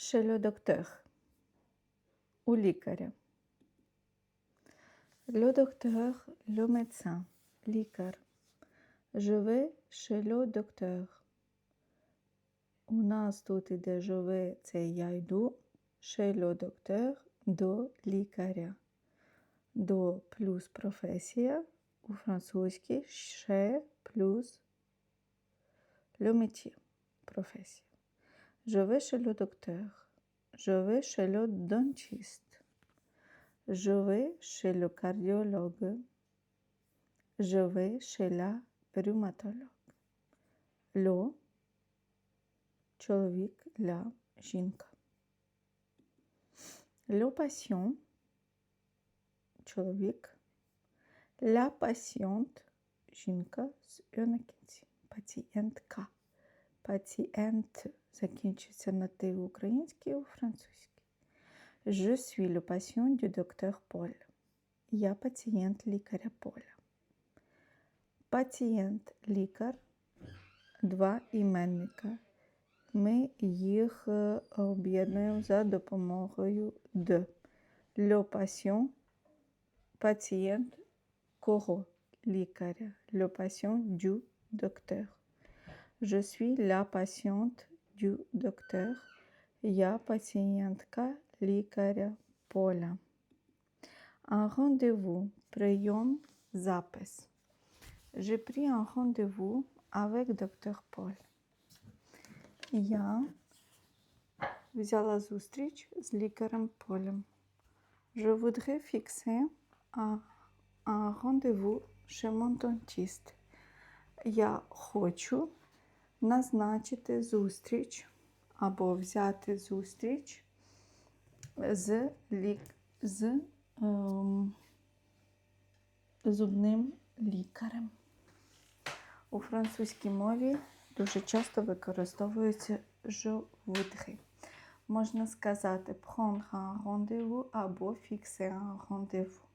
Docteur. У лікаря. Le médecin, лікар. Le docteur. У нас тут іде je це я йду. Chez до лікаря. До плюс професія у французькій chez плюс le професія. Je vais chez le docteur. Je vais chez le dentiste. Je vais chez le cardiologue. Je vais chez la rhumatologue. Ло чоловік, ля жінка. Le patient чоловік. La patiente жінка з «ё» на кінці. Пацієнтка. Пацієнт закінчується на ти в українській і у французькій. Je suis le patient du docteur Paul. Я пацієнт лікаря Поля. Пацієнт лікар, два іменника. Ми їх е, об'єднуємо за допомогою de. Le patient – пацієнт кого? Лікаря. Le patient du docteur. Je suis la patiente du docteur. Я пацієнтка лікаря Поля. Un rendez-vous. Прийом, запис. J'ai pris un rendez-vous avec docteur Paul. Я взяла зустріч з лікарем Полем. Je voudrais fixer un, un rendez-vous chez mon dentiste. Я хочу назначити зустріч або взяти зустріч з, лік... з ем, зубним лікарем. У французькій мові дуже часто використовується je. Можна сказати prendre un rendez-vous або fixer un rendez-vous.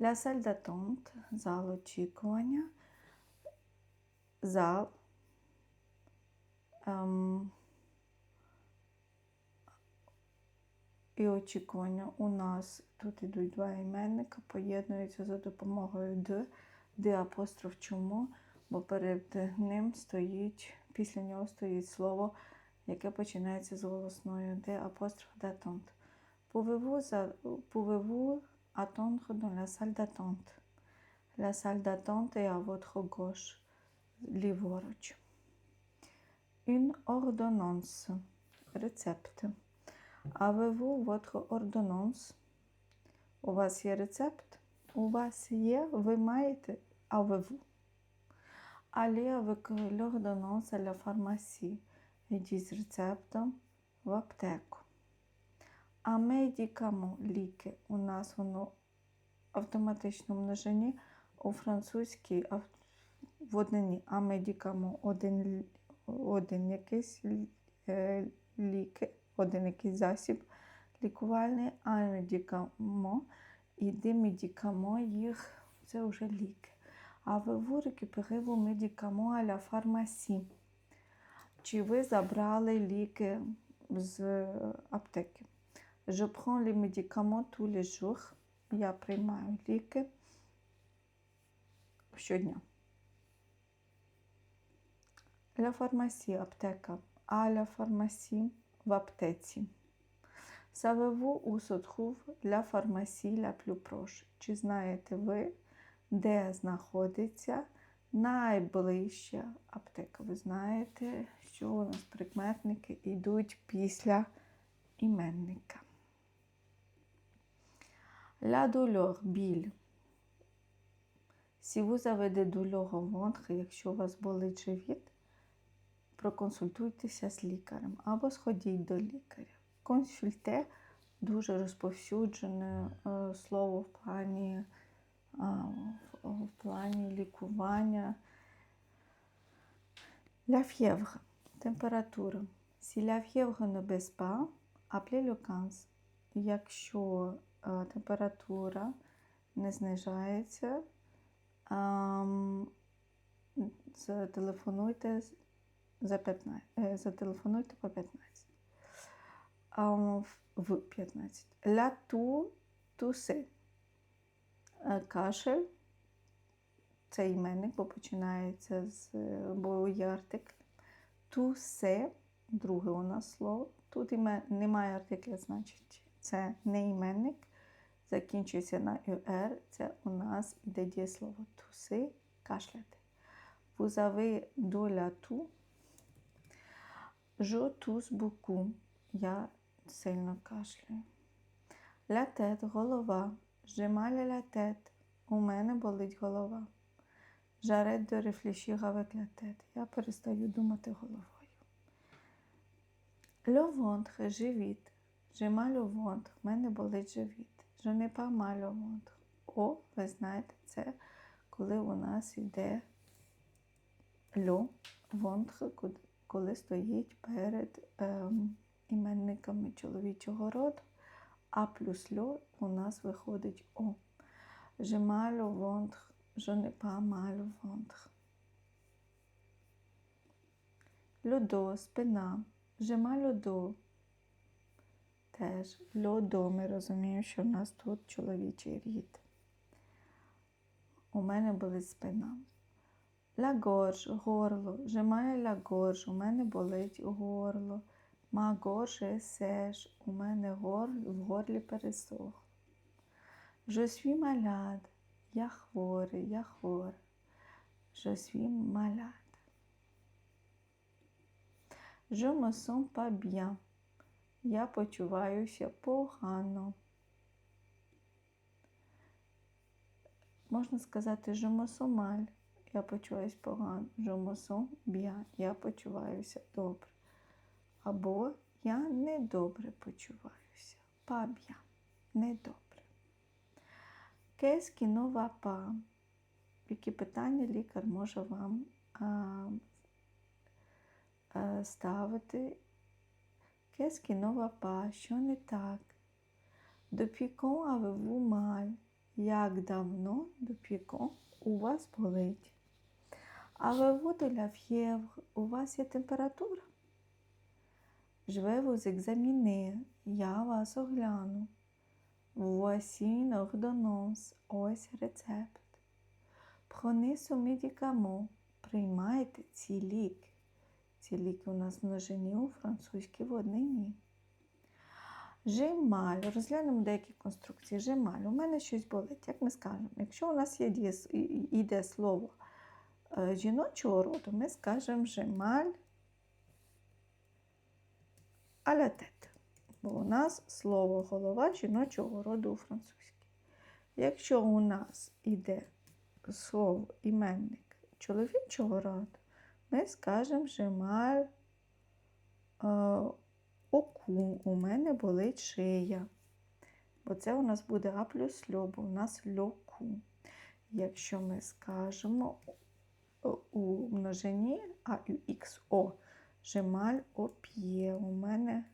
La salle d'attente – зал очікування. Зал ем, і очікування у нас тут ідуть два іменника, поєднуються за допомогою «de», «de» апостроф чому, бо перед ним стоїть, після нього стоїть слово, яке починається з голосною «de» апостроф d'attente. Pouvez-vous attendre dans la salle d'attente? Ліворуч. Une ordonnance. Рецепт. Avez-vous votre ordonnance? У вас є рецепт? У вас є, ви маєте, avez-vous? Allez avec l'ordonnance à la pharmacie. Йдіть з рецептом в аптеку. А медикамо ліки. У нас воно в автоматичному множині, у французькій в однині. А медикамо один, один якийсь е, один якийсь засіб лікувальний, а медикамо і демедикамо їх це вже ліки. А ви vous récupérez vos médicaments à. Чи ви забрали ліки з аптеки? Je prends les médicaments tous les jours. Я приймаю ліки щодня. La pharmacie – аптека. А la pharmacie – в аптеці. Où se trouve la pharmacie plus proche? Чи знаєте ви, де знаходиться найближча аптека? Ви знаєте, що у нас прикметники йдуть після іменника. La douleur – біль. Des douleurs au ventre, якщо у вас болить живіт, проконсультуйтеся з лікарем або сходіть до лікаря. Консульте дуже розповсюджене е, слово в плані, в, в плані лікування. Fièvre – температура. Si la fièvre ne baisse pas, appelez le 15. Якщо е, температура не знижається, ам, зателефонуйте з- за 15, е, зателефонуйте по 15. а в- в 15. La tu, туси. Е, Кашель. Це іменник, бо починається з е, бо є. Тусе, друге у нас слово. Тут немає артикля, значить це не іменник. Закінчується на «ер». Це у нас іде дієслово туси, кашляти. Vous avez de. Tousse beaucoup. Я сильно кашлюю. Tête, голова. La tête. У мене болить голова. Réfléchir avec la tête. Я перестаю думати головою. Le ventre, живіт. Au ventre. У мене болить живіт. Mal au ventre. О, ви знаєте, це коли у нас йде льо, коли- коли стоїть перед ем, іменниками чоловічого роду, а плюс льо у нас виходить О. Je mal au ventre, je n'ai pas спина. Je dos. Теж льодо, ми розуміємо, що в нас тут чоловічий рід. У мене болить спина. La gorge, горло. À la gorge. У мене болить горло. Gorge est sèche. У мене гор... в горлі пересох. Suis malade. Я хворий, я. Je suis malade. Je me sens. Я почуваюся погано. Можна сказати mal. Я почуваюся погано. Sens bien. Я почуваюся добре. Або я недобре почуваюся. Bien. Недобре. Qu'est-ce qui ne? Які питання лікар може вам а, а, ставити? Va pas? Що не так? Depuis quand avez-vous mal? Як давно, depuis у вас болить? De la fièvre? У вас є температура? Vais vous examiner. Я вас огляну. Voici une. Ось рецепт. Prenez médicament. Приймайте ці ліки. Ці ліки у нас множині у французькій в однині. Жемаль. Розглянемо деякі конструкції. Жемаль. У мене щось болить. Як ми скажемо? Якщо у нас є іде слово жіночого роду, ми скажемо жемаль аля тет. Бо у нас слово голова жіночого роду у французькій. Якщо у нас іде слово іменник чоловічого роду, ми скажемо жемаль е, оку. У мене болить шия. Бо це у нас буде А плюс льо, бо у нас льоку. Якщо ми скажемо у множині А ікс о, жемаль оп'є. У мене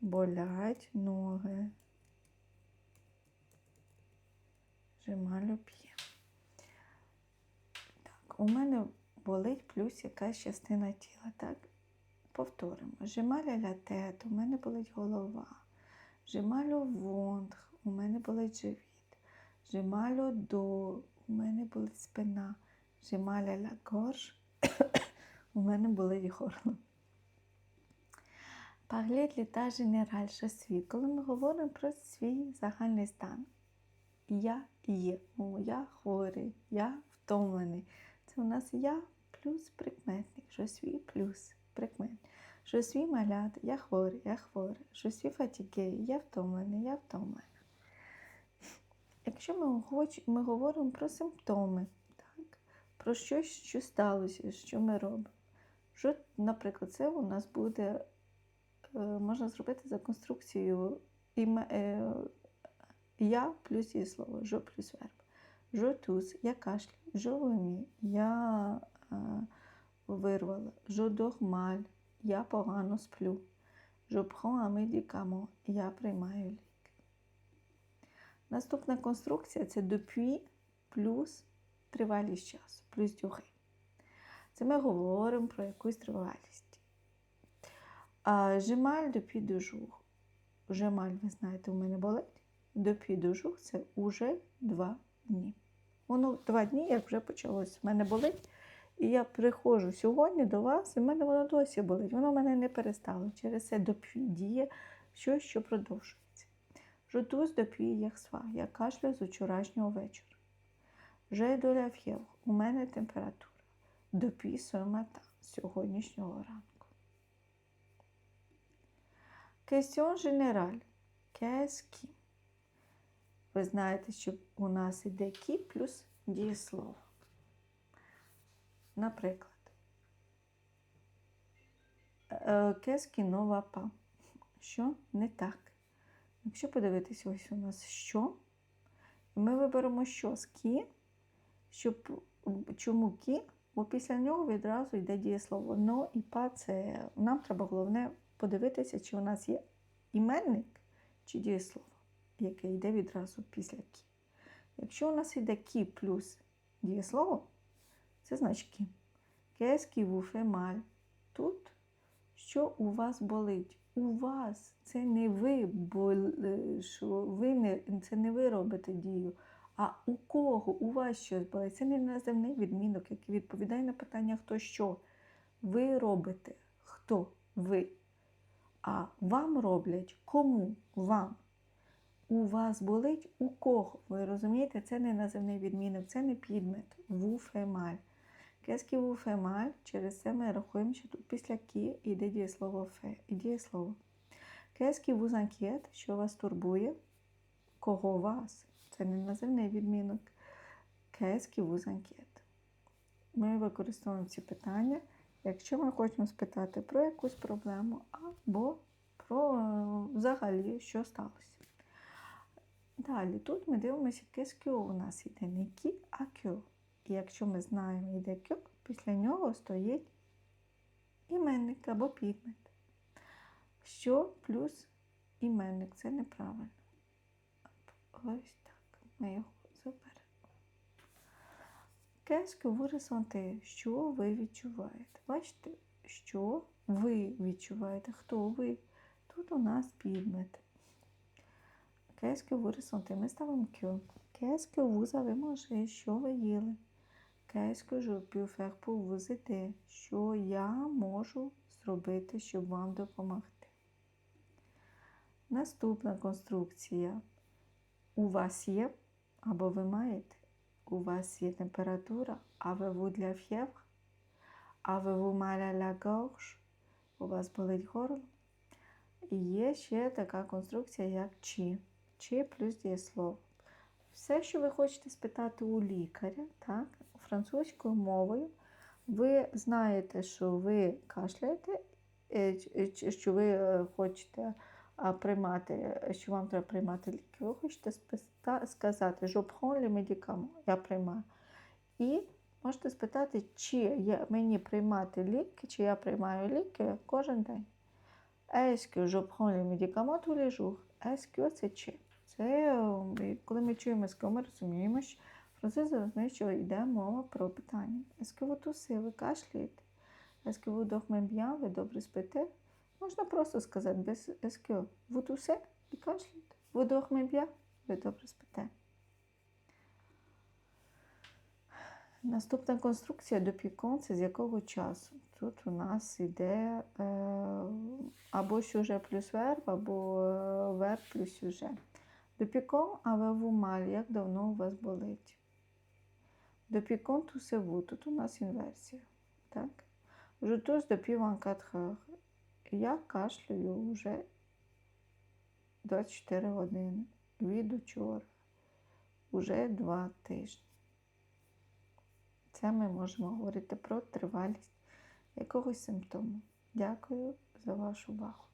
болять ноги. Жемаль оп'є. Так, у мене болить плюс якась частина тіла. Так, повторимо. Жемаль ля тет, у мене болить голова. Жемаль вонтр, у мене болить живіт. Жемаль до, у мене болить спина. Жемаль ля горж, у мене болить горло. Парлет літа генераль свій. Коли ми говоримо про свій загальний стан. Я є, о, я хворий, я втомлений. Це у нас я плюс прикметник. Je suis плюс прикметник. Je suis malade, я хворий, я хворий. Je suis fatigué, я втомлений, я втомлена. Якщо ми, хоч, ми говоримо про симптоми, про щось, що сталося, що ми робимо. Що, наприклад, це у нас буде, е, можна зробити за конструкцією е, я плюс її слово, жо плюс верб. Tousse, я кашлю, vomis, я е, вирвала. Je dors я погано сплю. Un médicament, я приймаю ліки. Наступна конструкція це depuis плюс тривалість часу, плюс durée. Це ми говоримо про якусь тривалість. Жемаль depuis deux. Жемаль, ви знаєте, у мене болить. Depuis deux – це уже два дні. Воно два дні, як вже почалось, в мене болить. І я приходжу сьогодні до вас, і в мене воно досі болить. Воно в мене не перестало. Через це depuis діє щось, що продовжується. Жутуз depuis hier soir. Я кашлю з вчорашнього вечора. J'ai de la. У мене температура. Ce. З сьогоднішнього ранку. Question générale. Qu'est-ce? Ви знаєте, що у нас іде кі плюс дієслово. Наприклад, ne va pas? Що не так? Якщо подивитись, ось у нас що, ми виберемо що з кі, щоб чому кі, бо після нього відразу йде дієслово. Но і па це нам треба головне подивитися, чи у нас є іменник чи дієслово, яке йде відразу після кі. Якщо у нас йде кі плюс дієслово, це значить кі. Qu'est-ce qui vous? Тут що у вас болить? У вас це не ви бол... що ви не це не ви робите дію. А у кого у вас щось болить? Це не називний відмінок, який відповідає на питання хто що. Ви робите, хто ви. А вам роблять кому вам. У вас болить у кого? Ви розумієте, це не називний відмінок, це не підмет. Вуфемаль. Qu'est-ce вуфемаль? Через це ми рахуємо, що тут після кі йде дієслово фе. І дієслово. Vous inquiète? Що вас турбує? Кого вас? Це не називний відмінок. Qu'est-ce vous? Ми використовуємо ці питання, якщо ми хочемо спитати про якусь проблему або про взагалі, що сталося. Далі, тут ми дивимося, qu'est-ce у нас йде не кі, а кю. І якщо ми знаємо, йде кю, після нього стоїть іменник або підмет. Що плюс іменник це неправильно. Ось так. Ми його заберемо. Vous ressentez? Що ви відчуваєте? Бачите, що ви відчуваєте? Хто ви? Тут у нас підмет. Vous ressentez? Ми ставимо Q. Qu'est-ce que vous? Що ви їли? Pour vous aider? Що я можу зробити, щоб вам допомогти? Наступна конструкція. У вас є або ви маєте. У вас є температура, avez-vous de la fièvre? Avez-vous mal à la gorge? У вас болить горло. І є ще така конструкція, як чи. Чи плюс дієслово. Все, що ви хочете спитати у лікаря, так, французькою мовою, ви знаєте, що ви кашляєте, е, що ви е, хочете приймати, що вам треба приймати ліки. Ви хочете сказати, prends les médicaments, я приймаю. І можете спитати, чи є мені приймати ліки, чи я приймаю ліки кожен день. Est-ce que je prends les médicaments tous це чи? Це коли ми чуємо СК, ми розуміємо, що французи розуміють, що йде мова про питання. Est-ce que? Ви кашляєте? Est-ce que vous dormez? Ви добре спите? Можна просто сказати без СК. Ви тусе і кашляєте. Ви bien? Ви добре спите. Наступна конструкція до пікон це з якого часу. Тут у нас йде е, або сюжет плюс верб, або е, верб плюс сюжет. До пікон, але вумаль, як давно у вас болить. До пікон тусеву, тут у нас інверсія. Так? До пів 24 Я кашлюю вже 24 години. Від учора. Уже 2 тижні. Це ми можемо говорити про тривалість якогось симптому. Дякую за вашу увагу.